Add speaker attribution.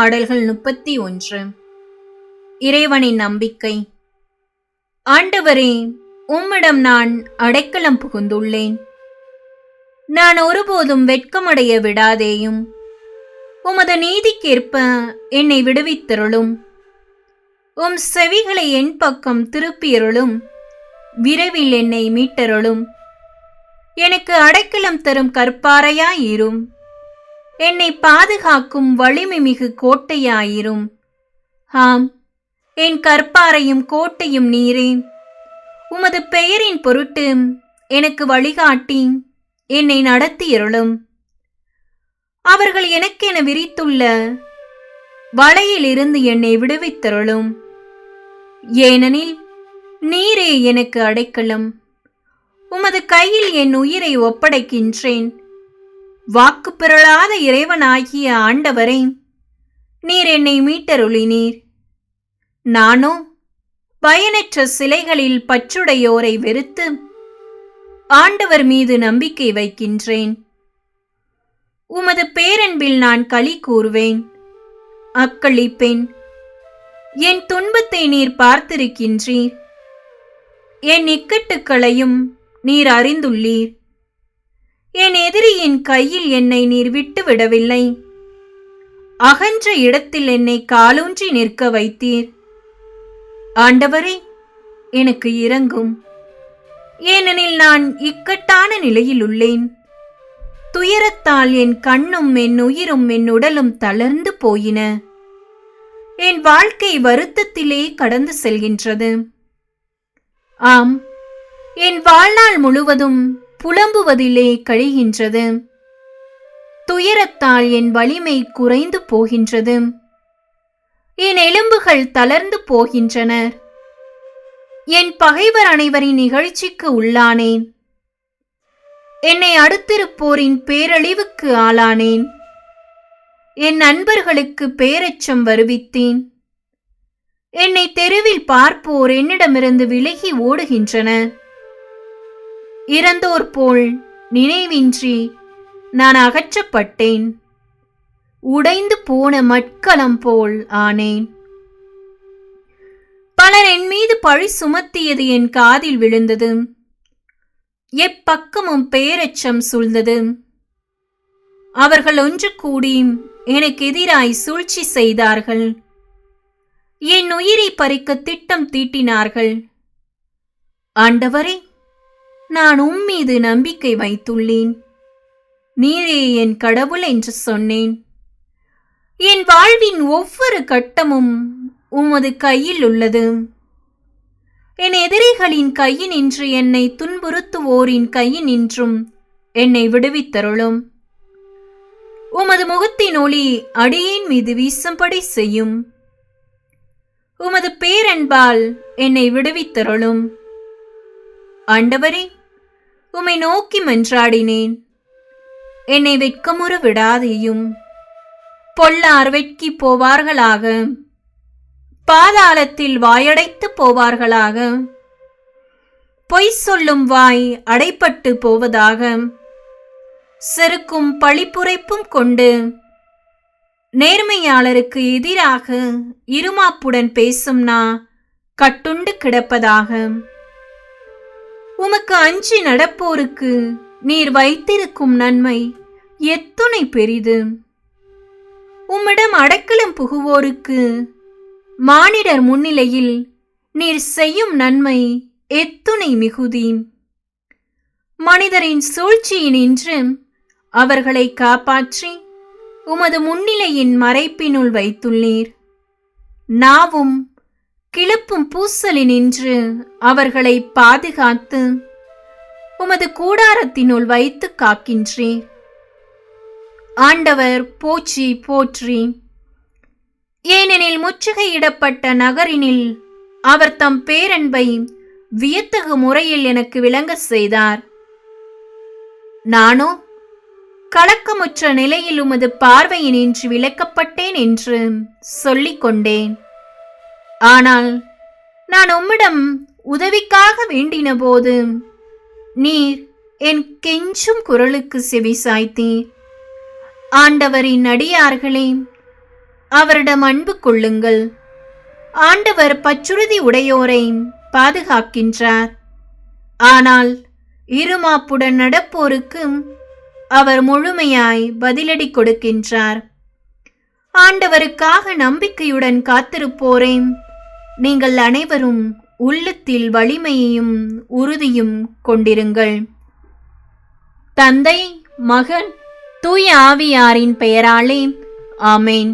Speaker 1: பாடல்கள் முப்பத்தி ஒன்று. இறைவனின் நம்பிக்கை. ஆண்டவரே உம்மிடம் நான் அடைக்கலம் புகுந்துள்ளேன். நான் ஒருபோதும் வெட்கமடைய விடாதேயும். உமது நீதிக்கேற்ப என்னை விடுவித்தருளும். உம் செவிகளை என் பக்கம் திருப்பியருளும். விரைவில் என்னை மீட்டருளும். எனக்கு அடைக்கலம் தரும் கற்பாறையாயிரும். என்னை பாதுகாக்கும் வலிமை மிகு கோட்டையாயிரும். ஆம் என் கற்பாரையும் கோட்டையும் நீரே. உமது பெயரின் பொருட்டு எனக்கு வழிகாட்டி என்னை நடத்தியருளும். அவர்கள் எனக்கென விரித்துள்ள வலையிலிருந்து என்னை விடுவித்தருளும். ஏனெனில் நீரே எனக்கு அடைக்கலம். உமது கையில் என் உயிரை ஒப்படைக்கின்றேன். வாக்கு பிறழாத இறைவனாகிய ஆண்டவரை நீர் என்னை மீட்டருளினீர். நானோ பயனற்ற சிலைகளில் பற்றுடையோரை வெறுத்து ஆண்டவர் மீது நம்பிக்கை வைக்கின்றேன். உமது பேரன்பில் நான் களி கூறுவேன். அக்களிப்பேன். என் துன்பத்தை நீர் பார்த்திருக்கின்றீர். என் இக்கட்டுக்களையும் நீர் அறிந்துள்ளீர். என் எதிரியின் கையில் என்னை நீர் விட்டு விடவில்லை. அகன்ற இடத்தில் என்னை காலூன்றி நிற்க வைத்தீர். ஆண்டவரே எனக்கு இறங்கும் ஏனெனில் நான் இக்கட்டான நிலையில் உள்ளேன். துயரத்தால் என் கண்ணும் என் உயிரும் என் உடலும் தளர்ந்து போயின. என் வாழ்க்கை வருத்தத்திலே கடந்து செல்கின்றது. ஆம் என் வாழ்நாள் முழுவதும் புலம்புவதிலே கழிகின்றது. துயரத்தால் என் வலிமை குறைந்து போகின்றது. என் எலும்புகள் தளர்ந்து போகின்றனர் என் பகைவர் அனைவரின் நிகழ்ச்சிக்கு உள்ளானேன். என்னை அடுத்திருப்போரின் பேரழிவுக்கு ஆளானேன். என் நண்பர்களுக்கு பேரச்சம் வருவித்தேன். என்னை தெருவில் பார்ப்போர் என்னிடமிருந்து விலகி ஓடுகின்றனர். இறந்தோர் போல் நினைவின்றி நான் அகற்றப்பட்டேன். உடைந்து போன மட்களம் போல் ஆனேன். பலர் என் மீது பழி சுமத்தியது என் காதில் விழுந்தது. எப்பக்கமும் பேரச்சம் சூழ்ந்தது. அவர்கள் ஒன்று கூடி எனக்கு எதிராய் சூழ்ச்சி செய்தார்கள். என் உயிரை பறிக்க திட்டம் தீட்டினார்கள். ஆண்டவரே நான் உம்மீது நம்பிக்கை வைத்துள்ளேன். நீரே என் கடவுள் என்று சொன்னேன். என் வாழ்வின் ஒவ்வொரு கட்டமும் உமது கையில் உள்ளது. என் எதிரிகளின் கையினின்று என்னை துன்புறுத்துவோரின் கையினின்றும் என்னை விடுவித்தருளும். உமது முகத்தின் ஒளி அடியின் மீது வீசும்படி செய்யும். உமது பேரன்பால் என்னை விடுவித்தருளும். ஆண்டவரே உம்மை நோக்கி மன்றாடினேன். என்னை வெட்கமுற விடாதேயும். பொல்லார் வெட்கி போவார்களாக. பாதாளத்தில் வாயடைத்து போவார்களாக. பொய் சொல்லும் வாய் அடைப்பட்டு போவதாக. செருக்கும் பழிப்புரைப்பும் கொண்டு நேர்மையாளருக்கு எதிராக இருமாப்புடன் பேசும் நா கட்டுண்டு கிடப்பதாக. உமக்கு அஞ்சி நடப்போருக்கு நீர் வைத்திருக்கும் நன்மை எத்துணை பெரிது. உம்மிடம் அடைக்கலம் புகுவோருக்கு மானிடர் முன்னிலையில் நீர் செய்யும் நன்மை எத்துணை மிகுதி. மனிதரின் சூழ்ச்சியினின்று அவர்களை காப்பாற்றி உமது முன்னிலையின் மறைப்பினுள் வைத்துள்ளீர். நாவும் கிளப்பும் பூசலினின்று அவர்களை பாதுகாத்து உமது கூடாரத்தினுள் வைத்து காக்கின்றீர். ஆண்டவர் போற்றி போற்றி. ஏனெனில் முற்றுகையிடப்பட்ட நகரினில் அவர் தம் பேரன்பை வியத்தகு முறையில் எனக்கு விளங்க செய்தார். நானோ கலக்கமுற்ற நிலையில் உமது பார்வையினின்று விளக்கப்பட்டேன் என்று சொல்லிக் கொண்டேன் ஆனால் நான் உம்மிடம் உதவிக்காக வேண்டின போது நீர் என் கெஞ்சும் குரலுக்கு செவி சாய்த்தீர். ஆண்டவரின் அடியார்களே அவரிடம் அன்பு கொள்ளுங்கள். ஆண்டவர் பச்சுறுதி உடையோரை பாதுகாக்கின்றார். ஆனால் இருமாப்புடன் நடப்போருக்கு அவர் முழுமையாய் பதிலடி கொடுக்கின்றார். ஆண்டவருக்காக நம்பிக்கையுடன் காத்திருப்போரேன் நீங்கள் அனைவரும் உள்ளத்தில் வலிமையையும் உறுதியும் கொண்டிருங்கள். தந்தை மகன் தூய ஆவியாரின் பெயராலே ஆமேன்.